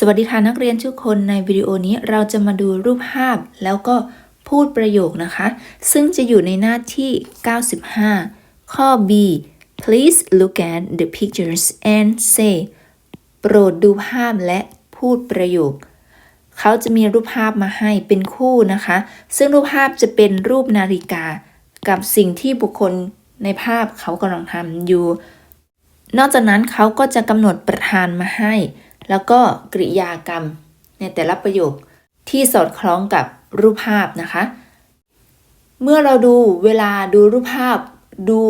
สวัสดีค่ะนักเรียนทุกคนในวิดีโอนี้เราจะมาดูรูปภาพ แล้วก็พูดประโยคนะคะ ซึ่งจะอยู่ในหน้าที่ 95 ข้อ B please look at the pictures and say โปรดดูภาพและพูดประโยค เขาจะมีรูปภาพมาให้เป็นคู่นะคะ ซึ่งรูปภาพจะเป็นรูปนาฬิกา กับสิ่งที่บุคคลในภาพเขากำลังทำอยู่ นอกจากนั้นเขาก็จะกำหนดประธานมาให้ แล้วก็กริยากรรมในแต่ละประโยคที่สอดคล้องกับรูปภาพนะคะ เมื่อเราดูเวลาดูรูปภาพ ดู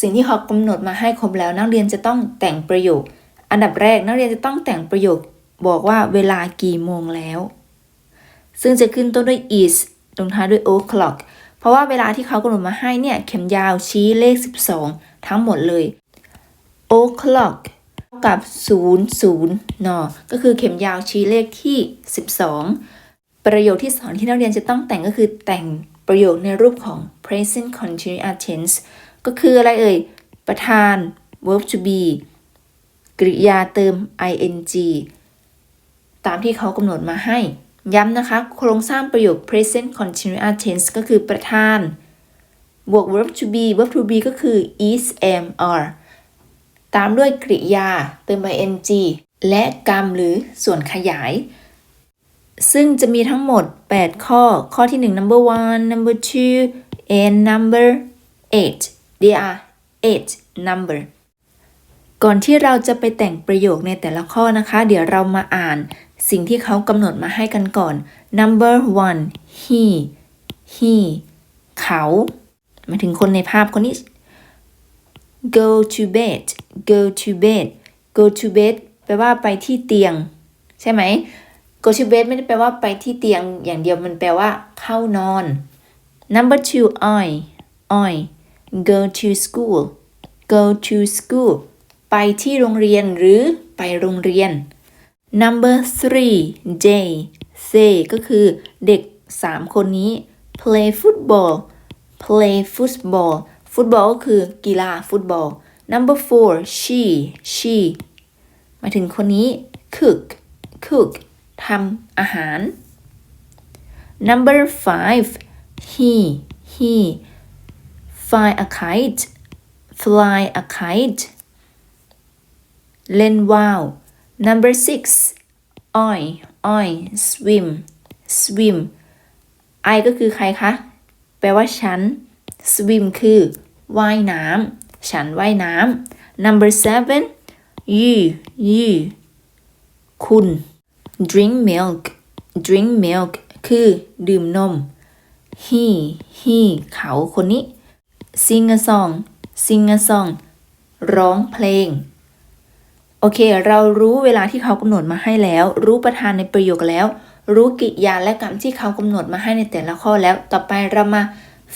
สิ่งที่เขากำหนดมาให้ครบแล้ว นักเรียนจะต้องแต่งประโยค อันดับแรกนักเรียนจะต้องแต่งประโยค บอกว่าเวลากี่โมงแล้ว ซึ่งจะขึ้นต้นด้วย is ลงท้ายด้วย o'clock เพราะว่าเวลาที่เขากำหนดมาให้เนี่ยเข็มยาวชี้เลข 12 ทั้งหมดเลย o'clock กับ 00นอก็คือเข็มยาวชี้เลขที่ 12 ประโยคที่สองที่นักเรียนจะต้องแต่งก็คือแต่งประโยคในรูปของ present continuous tense ก็คืออะไรเอ่ย ประธาน verb to be กริยาเติม ing ตามที่เขากำหนดมาให้ ย้ำนะคะ โครงสร้างประโยค present continuous tense ก็คือประธาน บวก verb to be verb to be ก็คือ is am are ตามด้วยกริยาเติม ing และกรรมหรือส่วนขยาย ซึ่งจะมีทั้งหมด 8 ข้อ ข้อที่ 1 number one number two and number eight there are eight number ก่อนที่เราจะไปแต่งประโยคในแต่ละข้อนะคะ เดี๋ยวเรามาอ่านสิ่งที่เขากำหนดมาให้กันก่อน number one he he เขาหมายถึงคนในภาพคนนี้ go to bed go to bed go to bed แปลว่าไปที่เตียง ใช่ไหม go to bed ไม่ได้แปลว่าไปที่เตียง อย่างเดียวมันแปลว่าเข้านอน number two I I go to school go to school ไปที่โรงเรียนหรือไปโรงเรียน number three they they ก็คือเด็ก 3 คนนี้ play football play football football ก็คือกีฬาฟุตบอล number four she she หมายถึงคนนี้ cook cook ทำอาหาร number five he he fly a kite fly a kite เล่นว่าว number six I I swim swim I ก็คือใครคะ แปลว่าฉัน swim คือว่ายน้ำ ฉันว่ายน้ำ number seven you you คุณ drink milk drink milk คือดื่มนม he he เขาคนนี้ sing a song sing a song ร้องเพลง โอเค เรารู้เวลาที่เขากำหนดมาให้แล้ว รู้ประธานในประโยคแล้ว รู้กริยาและกรรมที่เขากำหนดมาให้ในแต่ละข้อแล้ว ต่อไปเรามา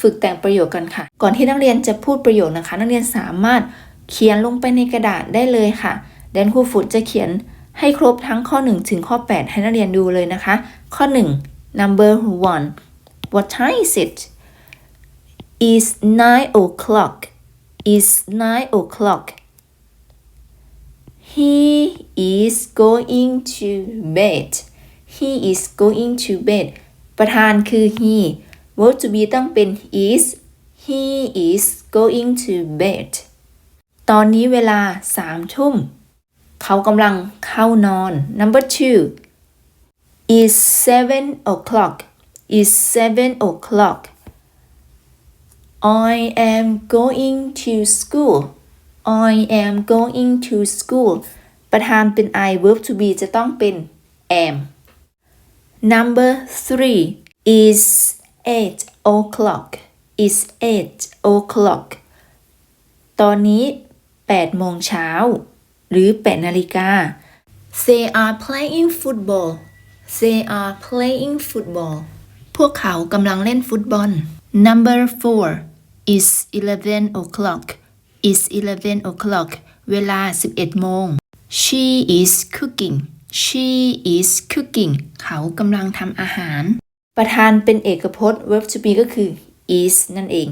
ฝึกแต่งประโยคกันค่ะ ก่อนที่นักเรียนจะพูดประโยคนะคะ นักเรียนสามารถเขียนลงไปในกระดาษได้เลยค่ะแดนครูฟุตจะเขียนให้ครบทั้งข้อ 1 ถึงข้อ 8 ให้นักเรียนดูเลยนะคะ ข้อ 1 number one what time is it is nine o'clock is nine o'clock he is going to bed he is going to bed ประธานคือ he verb to be ต้องเป็น is he is going to bed ตอนนี้เวลาสามทุ่ม เขากำลังเข้านอน number two is seven o'clock is seven o'clock I am going to school I am going to school ประธานเป็น I verb to be จะต้องเป็น am number three is eight o'clock is eight o'clock ตอนนี้8โมงเช้า หรือ8นาฬิกา They are playing football They are playing football พวกเขากำลังเล่นฟุตบอล Number four is eleven o'clock is eleven o'clock เวลา 11โมง She is cooking She is cooking เขากำลังทำอาหาร ประธานเป็นเอกพจน์ verb to be ก็คือ is นั่นเอง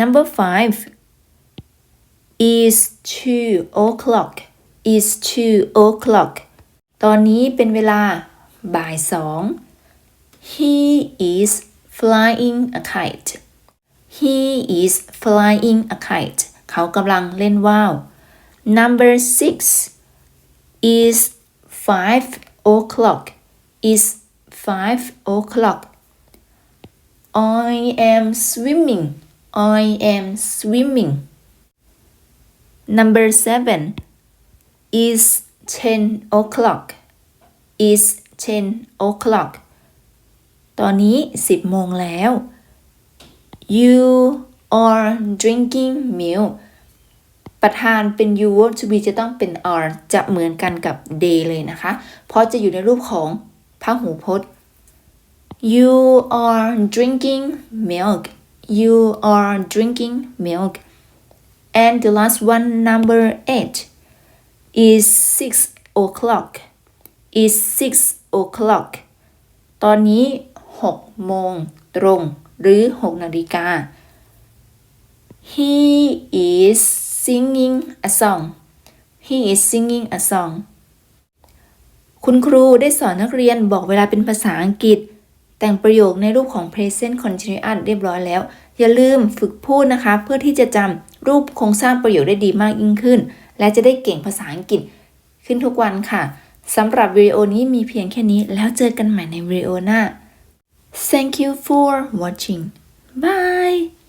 Number five is two o'clock is two o'clock ตอนนี้เป็นเวลาบ่ายสอง He is flying a kite He is flying a kite เขากำลังเล่นว่าว Number six is five o'clock is five o'clock I am swimming I am swimming Number seven is ten o'clock is ten o'clock ตอนนี้สิบโมงแล้ว You are drinking milk ประธานเป็น you verb to be จะต้องเป็น are จะเหมือนกันกับ they เลยนะคะ เพราะจะอยู่ในรูปของ พหูพจน์ You are drinking milk You are drinking milk and the last one number eight is six o'clock is six o'clock ตอนนี้หกโมงตรง หรือหกนาฬิกา He is singing a song He is singing a song คุณครูได้สอนนักเรียนบอกเวลาเป็นภาษาอังกฤษ แต่งประโยคในรูปของ present continuous เรียบร้อยแล้ว อย่าลืมฝึกพูดนะคะ เพื่อที่จะจำรูปโครงสร้างประโยคได้ดีมากยิ่งขึ้น และจะได้เก่งภาษาอังกฤษ ขึ้นทุกวันค่ะสำหรับวิดีโอนี้มีเพียงแค่นี้ แล้วเจอกันใหม่ในวิดีโอหน้า Thank you for watching. Bye.